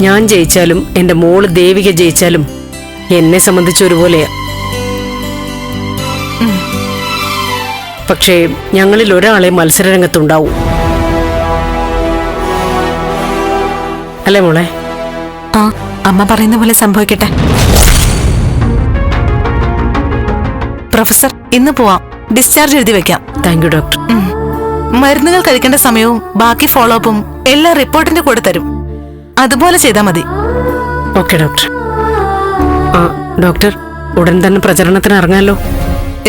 ഞാൻ ജയിച്ചാലും എന്റെ മോൾ ദേവിക ജയിച്ചാലും എന്നെ സംബന്ധിച്ച് ഒരുപോലെയാ. പക്ഷേ ഞങ്ങളിൽ ഒരാളെ മത്സരരംഗത്തുണ്ടാവും. അല്ലേ മോളെ? ആ അമ്മ പറയുന്ന പോലെ സംഭവിക്കട്ടെ. പ്രൊഫസർ ഇന്ന് പോവാം. ഡിസ്ചാർജ് എഴുതി വെക്കാം. താങ്ക് യു ഡോക്ടർ മരുന്നുകൾ കഴിക്കേണ്ട സമയവും ബാക്കി ഫോളോ അപ്പും എല്ലാ റിപ്പോർട്ടിന്റെ കൂടെ തരും. അതുപോലെ ചെയ്താൽ മതി. Okay doctor. ആ ഡോക്ടർ ഉടൻ തന്നെ പ്രചരണത്തിന് ഇറങ്ങാമല്ലോ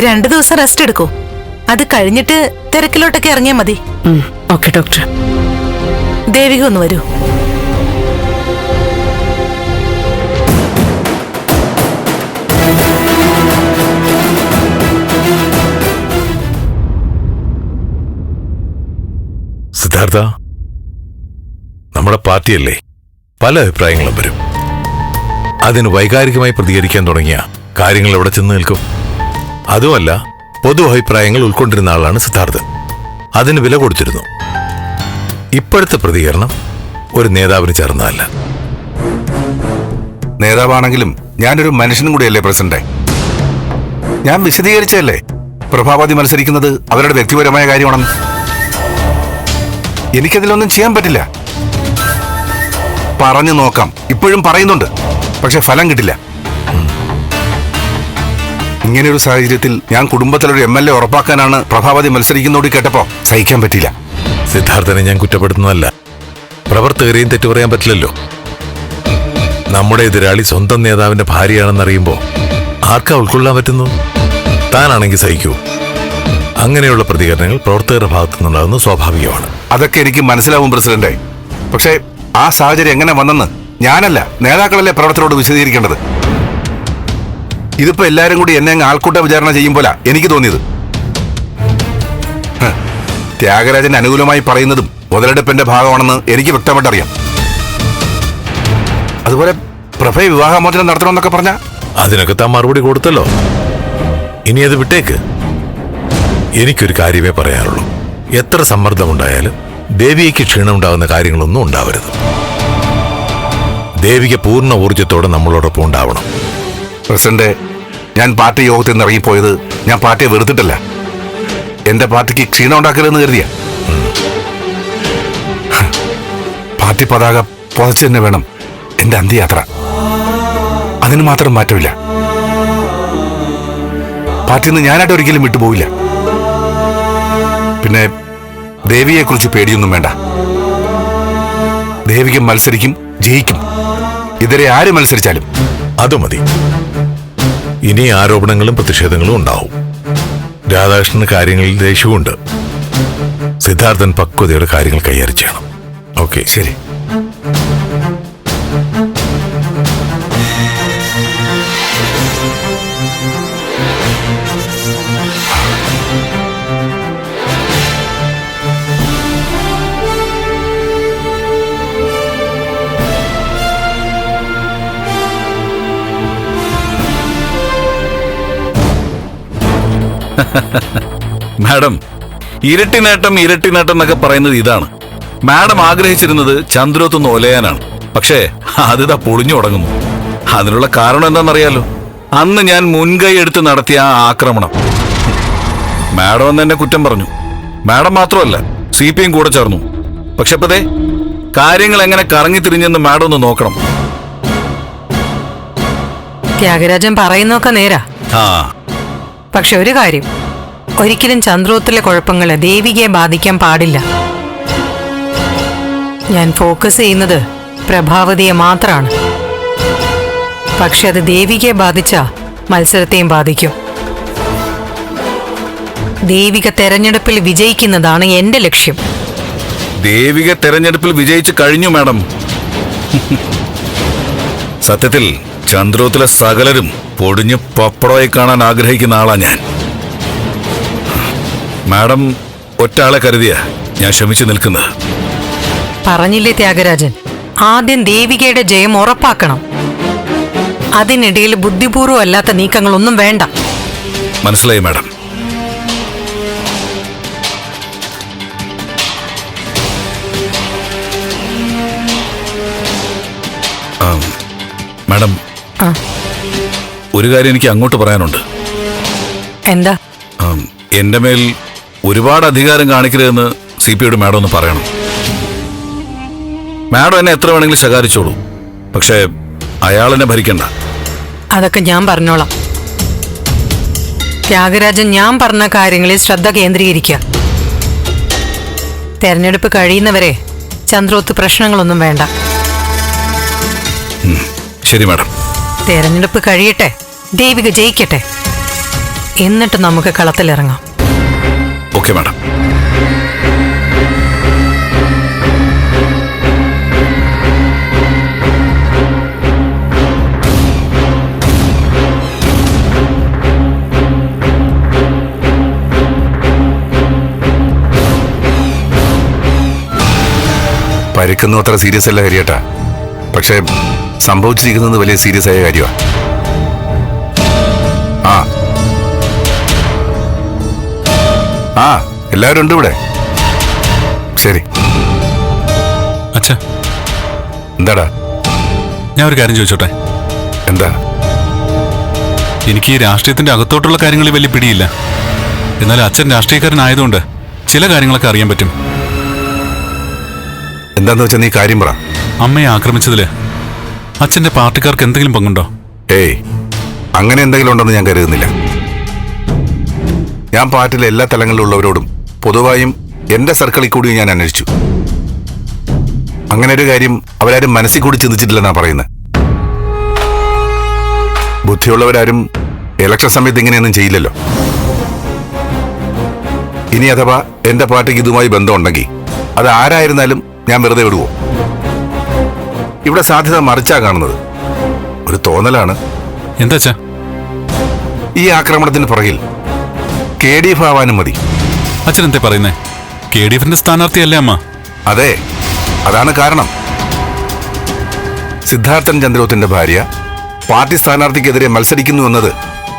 രണ്ടു ദിവസം റെസ്റ്റ് എടുക്കൂ. അത് കഴിഞ്ഞിട്ട് തിരക്കിലോട്ടൊക്കെ ഇറങ്ങിയാൽ മതി. Okay doctor. ദേവിക ഒന്ന് വരൂ. സിദ്ധാർത്ഥ നമ്മുടെ പാർട്ടിയല്ലേ? പല അഭിപ്രായങ്ങളും വരും. അതിന് വൈകാരികമായി പ്രതികരിക്കാൻ തുടങ്ങിയ കാര്യങ്ങൾ എവിടെ ചെന്ന് നിൽക്കും? അതുമല്ല പൊതു അഭിപ്രായങ്ങൾ ഉൾക്കൊണ്ടിരുന്ന ആളാണ് സിദ്ധാർത്ഥൻ. അതിന് വില കൊടുത്തിരുന്നു. ഇപ്പോഴത്തെ പ്രതികരണം ഒരു നേതാവിന് ചേർന്നതല്ല. നേതാവാണെങ്കിലും ഞാനൊരു മനുഷ്യനും കൂടിയല്ലേ പ്രസിഡന്റ്? ഞാൻ വിശദീകരിച്ചല്ലേ പ്രഭാവതി മത്സരിക്കുന്നത് അവരുടെ വ്യക്തിപരമായ കാര്യമാണെന്ന്. എനിക്കതിലൊന്നും ചെയ്യാൻ പറ്റില്ല. പറഞ്ഞു നോക്കാം. ഇപ്പോഴും പറയുന്നുണ്ട്. പക്ഷെ ഫലം കിട്ടില്ല. ഇങ്ങനെയൊരു സാഹചര്യത്തിൽ ഞാൻ കുടുംബത്തിലൊരു എം എൽ എ ഉറപ്പാക്കാനാണ് പ്രഭാവതി മത്സരിക്കുന്നോട് കേട്ടപ്പോ സഹിക്കാൻ പറ്റില്ല സിദ്ധാർത്ഥനെ ഞാൻ കുറ്റപ്പെടുത്തുന്നതല്ല. പ്രവർത്തകരെയും തെറ്റു പറയാൻ പറ്റില്ലല്ലോ. നമ്മുടെ എതിരാളി സ്വന്തം നേതാവിന്റെ ഭാര്യയാണെന്നറിയുമ്പോൾ ആർക്കാ ഉൾക്കൊള്ളാൻ പറ്റുന്നു? താനാണെങ്കിൽ സഹിക്കൂ. അങ്ങനെയുള്ള പ്രതികരണങ്ങൾ പ്രവർത്തകരുടെ ഭാഗത്തു നിന്നുണ്ടാകുന്നത് സ്വാഭാവികമാണ്. അതൊക്കെ എനിക്ക് മനസ്സിലാവും പ്രസിഡന്റ്. പക്ഷേ ആ സാഹചര്യം എങ്ങനെ വന്നെന്ന് ഞാനല്ല നേതാക്കളല്ലേ പ്രവർത്തനോട് വിശദീകരിക്കേണ്ടത്? ഇതിപ്പോ എല്ലാരും കൂടി എന്നെ ആൾക്കൂട്ട വിചാരണ ചെയ്യുമ്പോലാ എനിക്ക് തോന്നിയത്. ത്യാഗരാജൻ അനുകൂലമായി പറയുന്നതും മുതലെടുപ്പിന്റെ ഭാഗമാണെന്ന് എനിക്ക് വ്യക്തമായിട്ട് അറിയാം. അതുപോലെ പ്രഭയെ വിവാഹമോചനം നടത്തണമെന്നൊക്കെ പറഞ്ഞ? അതിനൊക്കെ താൻ മറുപടി കൊടുത്തല്ലോ. ഇനി അത് വിട്ടേക്ക്. എനിക്കൊരു കാര്യമേ പറയാറുള്ളൂ. എത്ര സമ്മർദ്ദമുണ്ടായാലും ദേവിക്ക് ക്ഷീണമുണ്ടാകുന്ന കാര്യങ്ങളൊന്നും ഉണ്ടാവരുത്. ദേവിക്ക് പൂർണ ഊർജത്തോടെ നമ്മളോടൊപ്പം ഉണ്ടാവണം. പ്രസിഡന്റ് ഞാൻ പാർട്ടി യോഗത്തിൽ നിന്ന് ഇറങ്ങിപ്പോയത് ഞാൻ പാർട്ടിയെ വെറുത്തിട്ടല്ല. എന്റെ പാർട്ടിക്ക് ക്ഷീണം ഉണ്ടാക്കരുതെന്ന് കരുതിയ. പാർട്ടി പതാക പുതച്ചു തന്നെ വേണം. എന്റെ അന്ത്യയാത്ര. അതിന് മാത്രം മാറ്റമില്ല. പാർട്ടിയിൽ നിന്ന് ഞാനായിട്ട് ഒരിക്കലും വിട്ടുപോയില്ല പിന്നെ ദേവിയെക്കുറിച്ച് പേടിയൊന്നും വേണ്ട. ദേവിക മത്സരിക്കും ജയിക്കും. ഇതരെ ആര് മത്സരിച്ചാലും അത് മതി. ഇനി ആരോപണങ്ങളും പ്രതിഷേധങ്ങളും ഉണ്ടാവും. രാധാകൃഷ്ണന് കാര്യങ്ങളിൽ ദേഷ്യവുമുണ്ട്. സിദ്ധാർത്ഥൻ പക്വതയുടെ കാര്യങ്ങൾ കൈകാര്യം ചെയ്യണം. ഓക്കെ ശരി. മാഡം ഇരട്ടി നേട്ടം ഇരട്ടി നേട്ടം എന്നൊക്കെ പറയുന്നത് ഇതാണ്. മാഡം ആഗ്രഹിച്ചിരുന്നത് ചന്ദ്രോത്തൊന്ന് ഒലയാനാണ്. പക്ഷേ അതിതാ പൊളിഞ്ഞു തുടങ്ങുന്നു. അതിനുള്ള കാരണം എന്താണെന്നറിയാലോ? അന്ന് ഞാൻ മുൻകൈ എടുത്ത് നടത്തിയ ആ ആക്രമണം. മാഡം എന്ന് എന്നെ കുറ്റം പറഞ്ഞു. മാഡം മാത്രമല്ല സി പി എം കൂടെ ചേർന്നു. പക്ഷെ ഇപ്പതേ കാര്യങ്ങൾ എങ്ങനെ കറങ്ങി തിരിഞ്ഞെന്ന് മാഡം ഒന്ന് നോക്കണം. ത്യാഗരാജൻ പറയുന്നൊക്കെ നേരാ. ആ. പക്ഷെ ഒരു കാര്യം. ഒരിക്കലും ചന്ദ്രോത്തിലെ കുഴപ്പങ്ങൾ ദേവികയെ ബാധിക്കാൻ പാടില്ല. ഞാൻ ഫോക്കസ് ചെയ്യുന്നത് പ്രഭാവതിയെ മാത്രമാണ് പക്ഷെ അത് ദേവികയെ ബാധിച്ച മത്സരത്തെയും ബാധിക്കും. ദേവിക തെരഞ്ഞെടുപ്പിൽ വിജയിക്കുന്നതാണ് എന്റെ ലക്ഷ്യം. ദേവിക തെരഞ്ഞെടുപ്പിൽ വിജയിച്ചു കഴിഞ്ഞു മാഡം. സത്യത്തിൽ ചന്ദ്രോത്തിലെ സകലരും പൊടിഞ്ഞ് പപ്പടമായി കാണാൻ ആഗ്രഹിക്കുന്ന ആളാ ഞാൻ. മാഡം ഒറ്റാളെ കരുതിയ ഞാൻ ക്ഷമിച്ചു നിൽക്കുന്നത്. പറഞ്ഞില്ലേ ത്യാഗരാജൻ? ആദ്യം ദേവികയുടെ ജയം ഉറപ്പാക്കണം. അതിനിടയിൽ ബുദ്ധിപൂർവം അല്ലാത്ത നീക്കങ്ങളൊന്നും വേണ്ട. മനസ്സിലായി മാഡം. മാഡം ഒരു കാര്യം എനിക്ക് അങ്ങോട്ട് പറയാനുണ്ട്. എന്താ? എന്റെ മേൽ ഒരുപാട് അധികാരം കാണിക്കരുതെന്ന് സി പി യോട് മാഡം ഒന്ന് പറയണം. മാഡം എന്നെ എത്ര വേണമെങ്കിലും ശകാരിച്ചോളൂ. പക്ഷേ അയാൾ എന്നെ ഭരിക്കണ്ട. അതൊക്കെ ഞാൻ പറഞ്ഞോളാം. ത്യാഗരാജൻ ഞാൻ പറഞ്ഞ കാര്യങ്ങളിൽ ശ്രദ്ധ കേന്ദ്രീകരിക്കുക തെരഞ്ഞെടുപ്പ് കഴിയുന്നവരെ ചന്ദ്രോത്ത് പ്രശ്നങ്ങളൊന്നും വേണ്ട. ശരി മാഡം. തെരഞ്ഞെടുപ്പ് കഴിയട്ടെ ദേവിക ജയിക്കട്ടെ. എന്നിട്ട് നമുക്ക് കളത്തിലിറങ്ങാം. Okay madam. പരിക്കുന്നു അത്ര സീരിയസ് അല്ല ഹരിയേട്ടാ. പക്ഷേ സംഭവിച്ചിരിക്കുന്നത് വലിയ സീരിയസ് ആയ കാര്യമാണ് ആ എല്ലാവരും ഉണ്ട് ഇവിടെ. ശരി. അച്ഛാ. എന്താടാ? ഞാൻ ഒരു കാര്യം ചോദിച്ചോട്ടെ? എന്താ? എനിക്ക് ഈ രാഷ്ട്രീയത്തിന്റെ അകത്തോട്ടുള്ള കാര്യങ്ങളിൽ വലിയ പിടിയില്ല. എന്നാൽ അച്ഛൻ രാഷ്ട്രീയക്കാരനായതുകൊണ്ട് ചില കാര്യങ്ങളൊക്കെ അറിയാൻ പറ്റും. എന്താന്ന് വെച്ചാൽ നീ കാര്യം പറ. അമ്മയെ ആക്രമിച്ചതിൽ അച്ഛന്റെ പാർട്ടിക്കാർക്ക് എന്തെങ്കിലും പങ്കുണ്ടോ? ഏയ് അങ്ങനെ എന്തെങ്കിലും ഉണ്ടെന്ന് ഞാൻ കരുതുന്നില്ല. ഞാൻ പാർട്ടിയിലെ എല്ലാ തലങ്ങളിലുള്ളവരോടും പൊതുവായും എന്റെ സർക്കിളിൽ കൂടി ഞാൻ അന്വേഷിച്ചു. അങ്ങനെ ഒരു കാര്യം അവരാരും മനസ്സിൽ കൂടി ചിന്തിച്ചിട്ടില്ലെന്നാ പറയുന്നത്. ബുദ്ധിയുള്ളവരാരും ഇലക്ഷൻ സമയത്ത് ഇങ്ങനെയൊന്നും ചെയ്യില്ലല്ലോ. ഇനി അഥവാ എന്റെ പാർട്ടിക്ക് ഇതുമായി ബന്ധമുണ്ടെങ്കിൽ അത് ആരായിരുന്നാലും ഞാൻ വെറുതെ വിടുവോ? ഇവിടെ സാധ്യത മറിച്ചാ കാണുന്നത്. ഒരു തോന്നലാണ്. എന്താ ഈ ആക്രമണത്തിന് പുറകിൽ കെ ഡി എഫ് ആവാനും മതി. അച്ഛൻ എന്താ പറയുന്നേ? കെ ഡി എഫിന്റെ സ്ഥാനാർത്ഥിയല്ലേ അമ്മ? അതെ അതാണ് കാരണം. സിദ്ധാർത്ഥൻ ചന്ദ്രോത്തിന്റെ ഭാര്യ പാർട്ടി സ്ഥാനാർത്ഥിക്കെതിരെ മത്സരിക്കുന്നു എന്നത്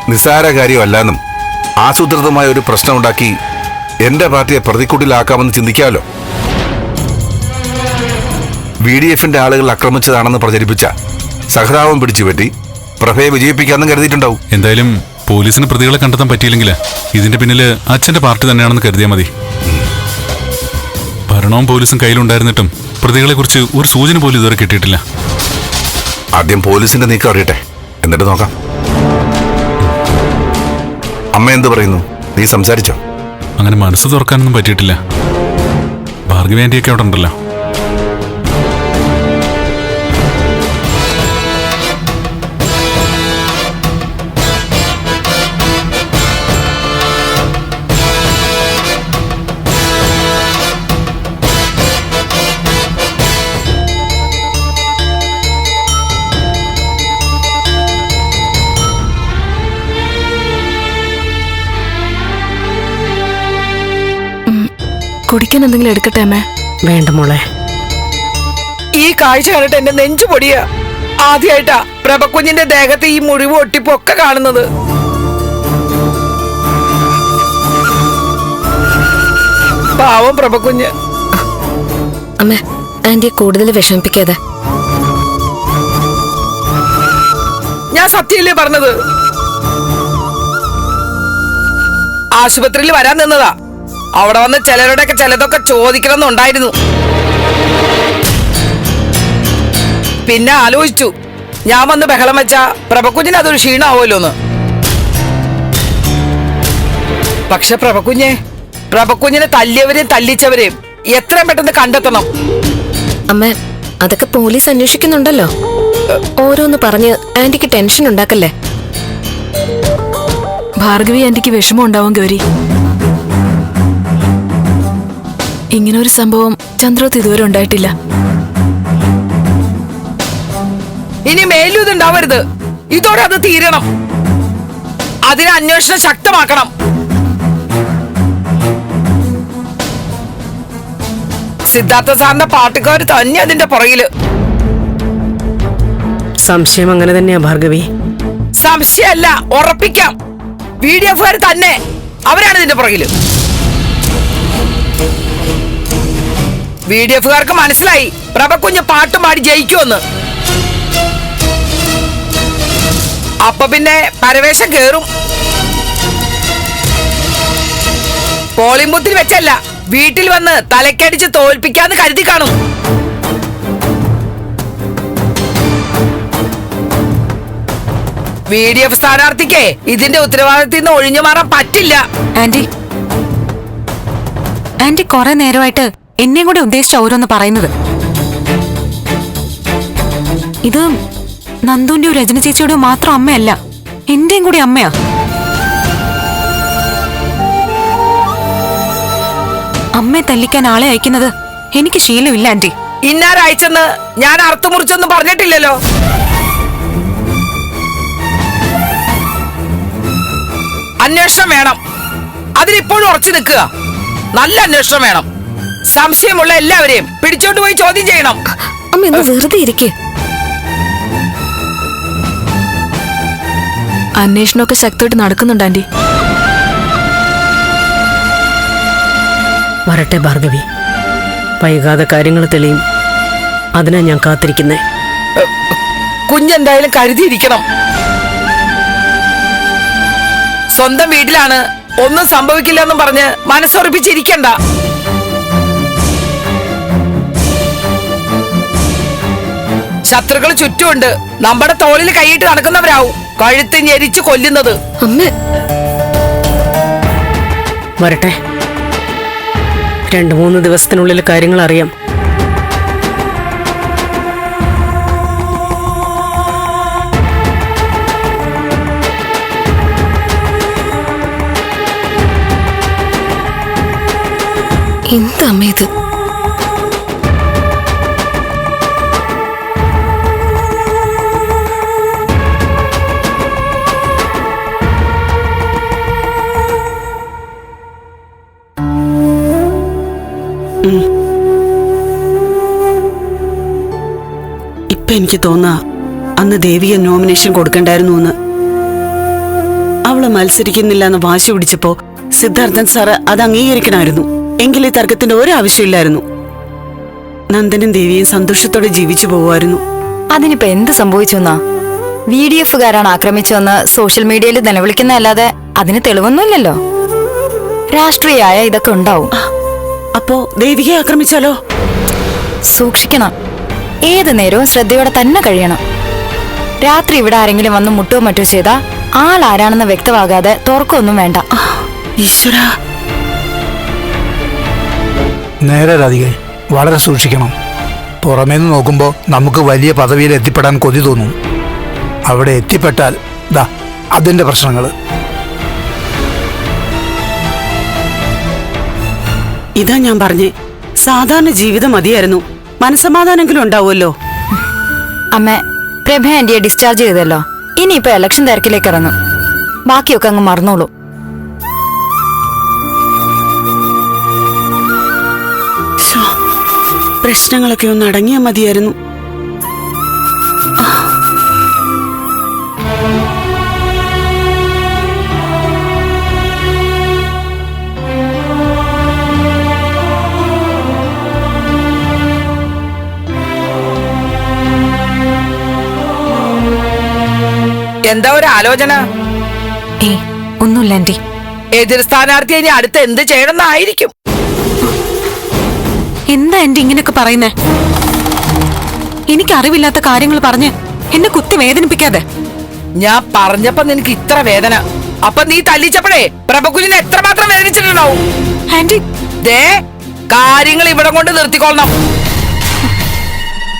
നിസ്സാര കാര്യമല്ലെന്നും ആസൂത്രിതമായ ഒരു പ്രശ്നമുണ്ടാക്കി എന്റെ പാർട്ടിയെ പ്രതിക്കൂട്ടിലാക്കാമെന്ന് ചിന്തിക്കാമല്ലോ വി ഡി എഫിന്റെ ആളുകൾ ആക്രമിച്ചതാണെന്ന് പ്രചരിപ്പിച്ച സഹതാപം പിടിച്ചുപറ്റി പ്രഭയെ വിജയിപ്പിക്കാമെന്ന് കരുതിയിട്ടുണ്ടാവും. എന്തായാലും പോലീസിന് പ്രതികളെ കണ്ടെത്താൻ പറ്റിയില്ലെങ്കിൽ ഇതിന്റെ പിന്നിൽ അച്ഛന്റെ പാർട്ടി തന്നെയാണെന്ന് കരുതിയാൽ മതി. ഭരണവും പോലീസും കയ്യിലുണ്ടായിരുന്നിട്ടും പ്രതികളെ കുറിച്ച് ഒരു സൂചന പോലും ഇതുവരെ കിട്ടിയിട്ടില്ല. ആദ്യം പോലീസിന്റെ നീക്കം അറിയട്ടെ. എന്നിട്ട് നോക്കാം. അമ്മ എന്ത് പറയുന്നു? നീ സംസാരിച്ചോ? അങ്ങനെ മനസ്സ് തുറക്കാനൊന്നും പറ്റിയിട്ടില്ല. ഭാർഗവേണ്ടിയൊക്കെ അവിടെ ഉണ്ടല്ലോ. കുടിക്കാൻ എന്തെങ്കിലും എടുക്കട്ടെ അമ്മേ? വേണ്ട മോളെ. ഈ കാഴ്ച കണ്ടിട്ട് എന്റെ നെഞ്ചു പൊടിയാ. ആദ്യമായിട്ടാ പ്രഭക്കുഞ്ഞിന്റെ ദേഹത്ത് ഈ മുറിവ് ഒട്ടിപ്പൊക്കെ കാണുന്നത്. പാവം പ്രഭക്കുഞ്ഞ്. അമ്മ ആന്റിയെ കൂടുതൽ വിഷമിപ്പിക്കാതെ. ഞാൻ സത്യല്ലേ പറഞ്ഞത്? ആശുപത്രിയിൽ വരാൻ നിന്നതാ. അവിടെ വന്ന് ചിലരുടെയൊക്കെ ചിലതൊക്കെ ചോദിക്കണമെന്നുണ്ടായിരുന്നു. പിന്നെ ആലോചിച്ചു. ഞാൻ വന്ന് ബഹളം വെച്ചാ പ്രഭക്കുഞ്ഞിന് അതൊരു ക്ഷീണാവുമല്ലോന്ന് പക്ഷെ പ്രഭക്കുഞ്ഞെ പ്രഭക്കുഞ്ഞിനെ തല്ലിയവരെയും തല്ലിച്ചവരെയും എത്രയും പെട്ടെന്ന് കണ്ടെത്തണം. അമ്മ അതൊക്കെ പോലീസ് അന്വേഷിക്കുന്നുണ്ടല്ലോ. ഓരോന്ന് പറഞ്ഞ് ആന്റിക്ക് ടെൻഷൻ ഉണ്ടാക്കല്ലേ? ഭാർഗവി ആന്റിക്ക് വിഷമം ഉണ്ടാവും ഗൗരി. ഇങ്ങനെ ഒരു സംഭവം ചന്ദ്രത്ത് ഇതുവരെ ഉണ്ടായിട്ടില്ല. ഇനി മേലും ഇതുണ്ടാവരുത് ഇതോടെ അത് തീരണം. അതിന് അന്വേഷണം ശക്തമാക്കണം. സിദ്ധാർത്ഥ സാറിന്റെ പാട്ടുകാർ തന്നെ അതിന്റെ പുറകിൽ. സംശയം അങ്ങനെ തന്നെയാ ഭാർഗവി. സംശയമല്ല ഉറപ്പിക്കാം. വി ഡി എഫുകാർ തന്നെ അവരാണ് ഇതിന്റെ പുറകിൽ. വി ഡി എഫുകാർക്ക് മനസ്സിലായി. പ്രഭക്കുഞ്ഞ് പാട്ട് പാടി ജയിക്കുമെന്ന്. അപ്പൊ പിന്നെ പരവേശം കേറും. പോളിംഗ് ബൂത്തിൽ വെച്ചല്ല വീട്ടിൽ വന്ന് തലക്കടിച്ച് തോൽപ്പിക്കാന്ന് കരുതി കാണും. വി ഡി എഫ് സ്ഥാനാർത്ഥിക്ക് ഇതിന്റെ ഉത്തരവാദിത്തത്തിൽ നിന്ന് ഒഴിഞ്ഞു മാറാൻ പറ്റില്ല. ആന്റി. ആന്റി കുറെ നേരമായിട്ട് എന്നെയും കൂടെ ഉദ്ദേശിച്ച ഓരോന്ന് പറയുന്നത്. ഇത് നന്ദുവിന്റെയോ രജന ചേച്ചിയുടെയോ മാത്രം അമ്മയല്ല എന്റെയും കൂടി അമ്മയാ. അമ്മയെ തല്ലിക്കാൻ ആളെ അയക്കുന്നത് എനിക്ക് ശീലമില്ല ആന്റി ഇന്നാരയച്ചെന്ന് ഞാൻ അർത്ഥമുറിച്ചൊന്നും പറഞ്ഞിട്ടില്ലല്ലോ. അന്വേഷണം വേണം. അതിലിപ്പോഴും ഉറച്ചു നിൽക്കുക. നല്ല അന്വേഷണം വേണം. സംശയമുള്ള എല്ലാവരെയും പിടിച്ചോണ്ട് പോയി ചോദ്യം ചെയ്യണം. അമ്മ ഇന്ന് വെറുതെ ഇരിക്കേ. അന്വേഷണമൊക്കെ ശക്തമായിട്ട് നടക്കുന്നുണ്ട് ആന്റി. വരട്ടെ ഭാർഗവി. വൈകാതെ കാര്യങ്ങൾ തെളിയും. അതിനാ ഞാൻ കാത്തിരിക്കുന്നേ. കുഞ്ഞെന്തായാലും കരുതിയിരിക്കണം. സ്വന്തം വീട്ടിലാണ് ഒന്നും സംഭവിക്കില്ല എന്നും പറഞ്ഞ് മനസ്സുറപ്പിച്ചിരിക്കണ്ട. ശത്രുക്കൾ ചുറ്റുമുണ്ട്. നമ്മുടെ തോളിൽ കൈയിട്ട് നടക്കുന്നവരാവും. കഴുത്ത് ഞെരിച്ച് കൊല്ലുന്നത്. അമ്മ. വരട്ടെ. രണ്ടു മൂന്ന് ദിവസത്തിനുള്ളിൽ കാര്യങ്ങൾ അറിയാം എന്താ ഇത്? എനിക്ക് തോന്നാ അന്ന് ദേവിയെ നോമിനേഷൻ കൊടുക്കണ്ടായിരുന്നു എന്ന് അവൾ മത്സരിക്കുന്നില്ല എന്ന് വാശി പിടിച്ചപ്പോ സിദ്ധാർത്ഥൻ സാറ് അത് അംഗീകരിക്കണമായിരുന്നു. എങ്കിൽ ഈ തർക്കത്തിന്റെ ഒരു ആവശ്യമില്ലായിരുന്നു. നന്ദനും ദേവിയും സന്തോഷത്തോടെ ജീവിച്ചു പോവായിരുന്നു അതിനിപ്പോ എന്ത് സംഭവിച്ചു എന്നാ വി ഡി എഫുകാരാണ് ആക്രമിച്ചതെന്ന് സോഷ്യൽ മീഡിയയിൽ നിലവിളിക്കുന്നതല്ലാതെ അതിന് തെളിവൊന്നുമില്ലല്ലോ. രാഷ്ട്രീയായ ഇതൊക്കെ ഉണ്ടാവും. അപ്പോ ദേവികയെ ആക്രമിച്ചാലോ? സൂക്ഷിക്കണം. ഏത് നേരവും ശ്രദ്ധയോടെ തന്നെ കഴിയണം. രാത്രി ഇവിടെ ആരെങ്കിലും വന്ന് മുട്ടോ മറ്റോ ചെയ്താൽ ആൾ ആരാണെന്ന് വ്യക്തമാകാതെ തുറക്കൊന്നും വേണ്ട. ഈശ്വരാ. നേരെ രാധിക വളരെ സൂക്ഷിക്കണം. പുറമേന്ന് നോക്കുമ്പോൾ നമുക്ക് വലിയ പദവിയിൽ എത്തിപ്പെടാൻ കൊതി തോന്നും. അവിടെ എത്തിപ്പെട്ടാൽ ദാ അതിന്റെ പ്രശ്നങ്ങൾ. ഇതാ ഞാൻ പറഞ്ഞേ സാധാരണ ജീവിതം മതിയായിരുന്നു. മനസമാധാനെങ്കിലും ഉണ്ടാവുമല്ലോ. അമ്മ പ്രഭ ആന്റിയെ ഡിസ്ചാർജ് ചെയ്തല്ലോ. ഇനിയിപ്പോ ഇലക്ഷൻ തിരക്കിലേക്ക് ഇറങ്ങും. ബാക്കിയൊക്കെ അങ്ങ് മറന്നോളൂ. പ്രശ്നങ്ങളൊക്കെ ഒന്ന് അടങ്ങിയാൽ മതിയായിരുന്നു. എന്താ ഒരു ആലോചന? ഏ ഒന്നുമില്ല ആന്റി എതിർ സ്ഥാനാർത്ഥി ഇനി അടുത്ത് എന്ത് ചെയ്യണമെന്നായിരിക്കും. എന്താ ആന്റി ഇങ്ങനെയൊക്കെ പറയുന്നേ? എനിക്ക് അറിവില്ലാത്ത കാര്യങ്ങൾ പറഞ്ഞ് എന്നെ കുത്തി വേദനിപ്പിക്കാതെ. ഞാൻ പറഞ്ഞപ്പോ നിനക്ക് ഇത്ര വേദന. അപ്പൊ നീ തല്ലിച്ചപ്പോഴേ പ്രഭകുലിനെ എത്രമാത്രം വേദനിച്ചിട്ടുണ്ടാവും? ആന്റി ദേ കാര്യങ്ങൾ ഇവിടെ കൊണ്ട് നിർത്തിക്കൊള്ളണം.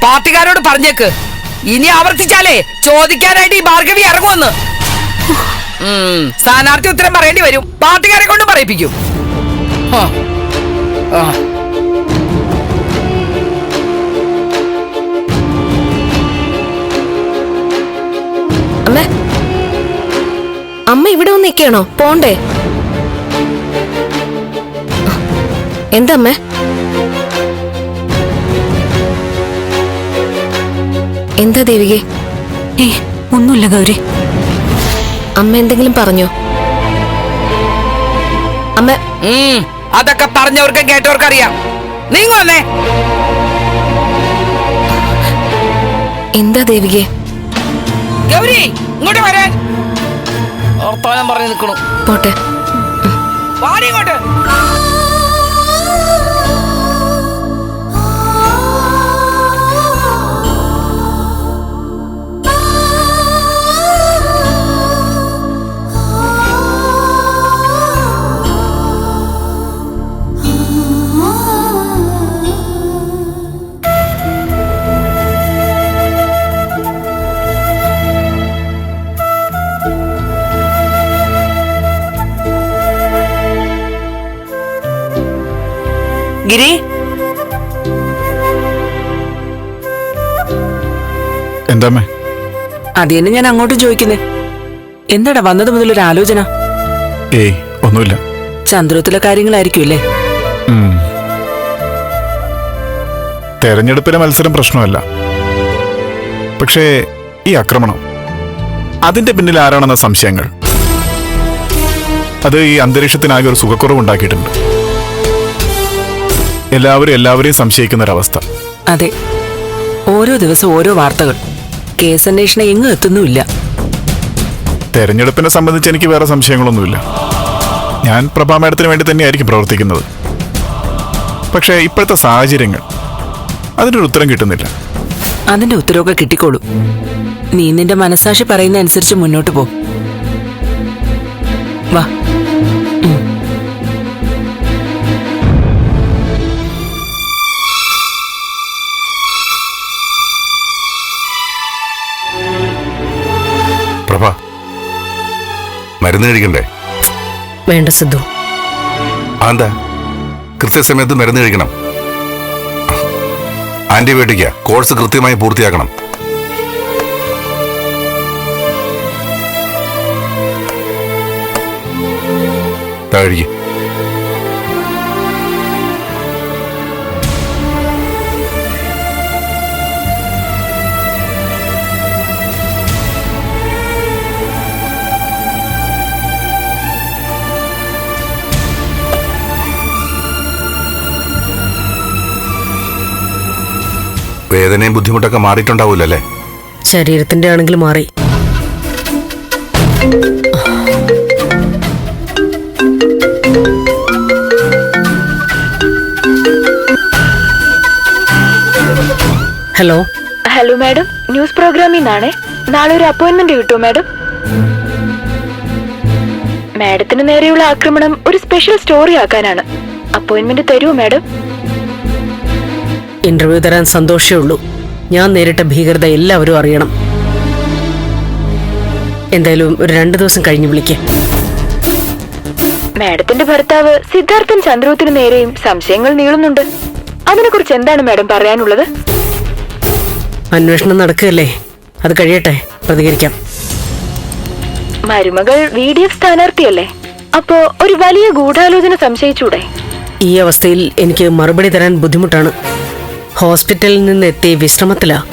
പാർട്ടിക്കാരോട് പറഞ്ഞേക്ക്. ഇനി ആവർത്തിച്ചാലേ ചോദിക്കാനായിട്ട് ഈ ഭാർഗവി ഇറങ്ങുമെന്ന്. സ്ഥാനാർത്ഥി ഉത്തരം പറയേണ്ടി വരും. പാർട്ടിക്കാരെ കൊണ്ട് പറയിപ്പിക്കും. അമ്മ അമ്മ ഇവിടെ ഒന്ന് നിൽക്കണോ പോണ്ടേ. എന്താ അമ്മ? എന്താ ദേവികെ? ഏ ഒന്നുമില്ല ഗൗരി. അമ്മ എന്തെങ്കിലും പറഞ്ഞോ? അമ്മ അതൊക്കെ പറഞ്ഞവർക്കും കേട്ടവർക്കും അറിയാം നീങ്ങ വന്നേ. എന്താ ദേവികെ? ഗൗരി ഇങ്ങോട്ട് വരാൻ. പറഞ്ഞു നിൽക്കണു. പോട്ടെ. വാടി ഇങ്ങോട്ട്. ഗിരി? എന്താമ്മേ? അത് തന്നെ ഞാൻ അങ്ങോട്ട് ചോദിക്കുന്നേ. എന്താടാ വന്നത് മുതൽ ഒരു ആലോചന? ഏയ് ഒന്നുമില്ല. ചന്ദ്രത്തിലെ കാര്യങ്ങളായിരിക്കും അല്ലേ. തെരഞ്ഞെടുപ്പിലെ മത്സരം പ്രശ്നമല്ല. പക്ഷേ ഈ ആക്രമണം അതിന്റെ പിന്നിൽ ആരാണെന്ന സംശയങ്ങൾ അത് ഈ അന്തരീക്ഷത്തിനാകെ ഒരു സുഖക്കുറവ് ഉണ്ടാക്കിയിട്ടുണ്ട് എല്ലാവരും എല്ലാവരെയും സംശയിക്കുന്ന ഒരവസ്ഥ അതെ. ഓരോ ദിവസം ഓരോ വാർത്തകൾ. കേസ് അന്വേഷണം എങ്ങും എത്തുന്നുമില്ല. തെരഞ്ഞെടുപ്പിനെ സംബന്ധിച്ച് എനിക്ക് വേറെ സംശയങ്ങളൊന്നുമില്ല. ഞാൻ പ്രഭാ മേഡത്തിന് വേണ്ടി തന്നെയായിരിക്കും പ്രവർത്തിക്കുന്നത്. പക്ഷേ ഇപ്പോഴത്തെ സാഹചര്യങ്ങൾ അതിനൊരു ഉത്തരം കിട്ടുന്നില്ല. അതിന്റെ ഉത്തരവൊക്കെ കിട്ടിക്കോളൂ. നീ നിന്റെ മനസാക്ഷി പറയുന്ന അനുസരിച്ച് മുന്നോട്ട് പോ. മരുന്ന് കഴിക്കണ്ടേ വേണ്ട സിദ്ധു. ആന്താ കൃത്യസമയത്ത് മരുന്ന് കഴിക്കണം ആന്റിബയോട്ടിക്ക കോഴ്സ് കൃത്യമായി പൂർത്തിയാക്കണം. ദാ വേദനയും ബുദ്ധിമുട്ടൊക്കെ മാറിയിട്ടുണ്ടാവൂലല്ലേ? ശരീരത്തിന്റെ ആണെങ്കിൽ മാറി. ഹലോ. Hello madam. ന്യൂസ് പ്രോഗ്രാമിൽ നിന്നാണേ. നാളെ ഒരു അപ്പോയിന്റ്മെന്റ് കിട്ടുമോ മാഡം? മാഡത്തിന് നേരെയുള്ള ആക്രമണം ഒരു സ്പെഷ്യൽ സ്റ്റോറി ആക്കാനാണ്. അപ്പോയിന്റ്മെന്റ് തരുമോ മാഡം? ഇന്റർവ്യൂ തരാൻ സന്തോഷമേ ഉള്ളൂ. ഞാൻ നേരിട്ട ഭീകരത എല്ലാവരും അറിയണം. എന്തായാലും ഒരു രണ്ടു ദിവസം കഴിഞ്ഞ് വിളിക്കേ. മാഡത്തിന്റെ ഭർത്താവ് സിദ്ധാർത്ഥൻ ചന്ദ്രവത്തിന് നേരെയും സംശയങ്ങൾ നീളുന്നുണ്ട്. അതിനെക്കുറിച്ച് എന്താണ് മാഡം പറയാനുള്ളത്? അന്വേഷണം നടക്കുകയല്ലേ? അത് കഴിയട്ടെ പ്രതികരിക്കാം. മരുമകൾ വി ഡി എഫ് സ്ഥാനാർത്ഥിയല്ലേ? അപ്പോ ഒരു വലിയ ഗൂഢാലോചന സംശയിച്ചൂടെ? ഈ അവസ്ഥയിൽ എനിക്ക് മറുപടി തരാൻ ബുദ്ധിമുട്ടാണ്. ഹോസ്പിറ്റലിൽ നിന്ന് എത്തി വിശ്രമത്തിലാ.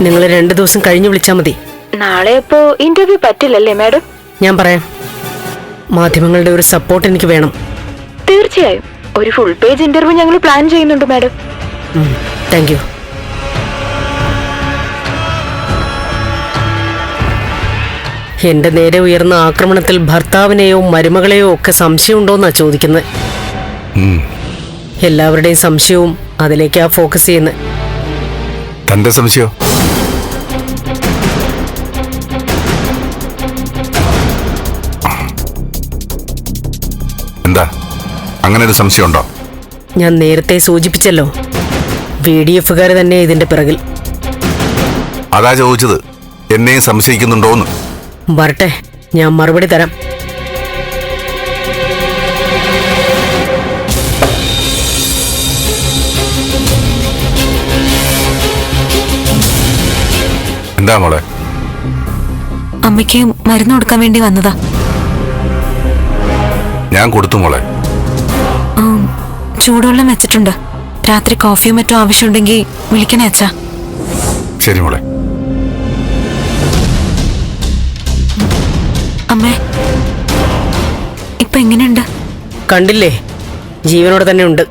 നിങ്ങൾ രണ്ടു ദിവസം കഴിഞ്ഞു വിളിച്ചാൽ മതി. നാളെ അപ്പോ ഇന്റർവ്യൂ പറ്റില്ലല്ലേ മാഡം? ഞാൻ പറയാം. മാധ്യമങ്ങളുടെ ഒരു സപ്പോർട്ട് എനിക്ക് വേണം. തീർച്ചയായും. ഒരു ഫുൾ പേജ് ഇന്റർവ്യൂ ഞങ്ങൾ പ്ലാൻ ചെയ്യുന്നുണ്ട് മാഡം. താങ്ക് യു എന്റെ നേരെ ഉയർന്ന ആക്രമണത്തിൽ ഭർത്താവിനെയോ മരുമകളെയോ ഒക്കെ സംശയമുണ്ടോന്നാ ചോദിക്കുന്നത്. എല്ലാവരുടെയും സംശയവും അതിലേക്കാ ഫോക്കസ് ചെയ്യുന്നത് തന്റെ സംശയോ? എന്താ? അങ്ങനെ ഒരു സംശയമുണ്ടോ? ഞാൻ നേരത്തെ സൂചിപ്പിച്ചല്ലോ. വി ഡി എഫുകാർ തന്നെ ഇതിന്റെ പിറകിൽ. അതാ ചോദിച്ചത്. എന്നെയും സംശയിക്കുന്നുണ്ടോന്ന്. വരട്ടെ ഞാൻ മറുപടി തരാം. എന്താ മോളെ? അമ്മയ്ക്ക് മരുന്ന് കൊടുക്കാൻ വേണ്ടി വന്നതാ. ഞാൻ കൊടുത്തു മോളെ. ചൂടുവെള്ളം വെച്ചിട്ടുണ്ട്. രാത്രി കോഫിയും മറ്റോ ആവശ്യമുണ്ടെങ്കിൽ വിളിക്കണേ അച്ഛാ. ശരി മോളെ. അമ്മേ ഇപ്പൊ എങ്ങനെയുണ്ട്? കണ്ടില്ലേ? ജീവനോടെ തന്നെ ഉണ്ട്.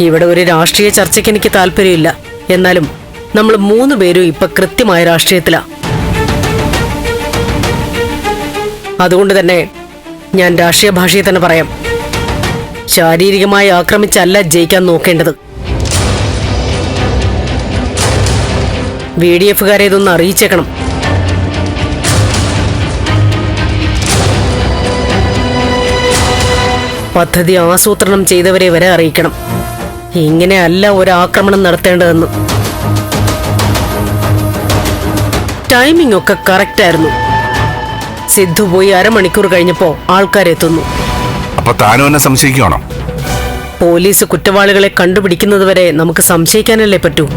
ഇവിടെ ഒരു രാഷ്ട്രീയ ചർച്ചയ്ക്ക് എനിക്ക് താല്പര്യമില്ല. എന്നാലും നമ്മൾ മൂന്ന് പേരും ഇപ്പൊ കൃത്യമായ രാഷ്ട്രീയത്തിലാ. അതുകൊണ്ട് തന്നെ ഞാൻ രാഷ്ട്രീയ ഭാഷയിൽ തന്നെ പറയാം. ശാരീരികമായി ആക്രമിച്ചല്ല ജയിക്കാൻ നോക്കേണ്ടത്. വി ഡി എഫുകാരെ ഇതൊന്ന് അറിയിച്ചേക്കണം. പദ്ധതി ആസൂത്രണം ചെയ്തവരെ വരെ അറിയിക്കണം. ഇങ്ങനെയല്ല ഒരാക്രമണം നടത്തേണ്ടതെന്ന്. ടൈമിംഗ് ഒക്കെ കറക്റ്റ് ആയിരുന്നു. സിദ്ധു പോയി അരമണിക്കൂർ കഴിഞ്ഞപ്പോ ആൾക്കാരെത്തുന്നു അപ്പൊ താനും എന്നെ സംശയിക്കുകയാണോ പോലീസ് കുറ്റവാളികളെ കണ്ടുപിടിക്കുന്നതുവരെ നമുക്ക് സംശയിക്കാനല്ലേ പറ്റൂ.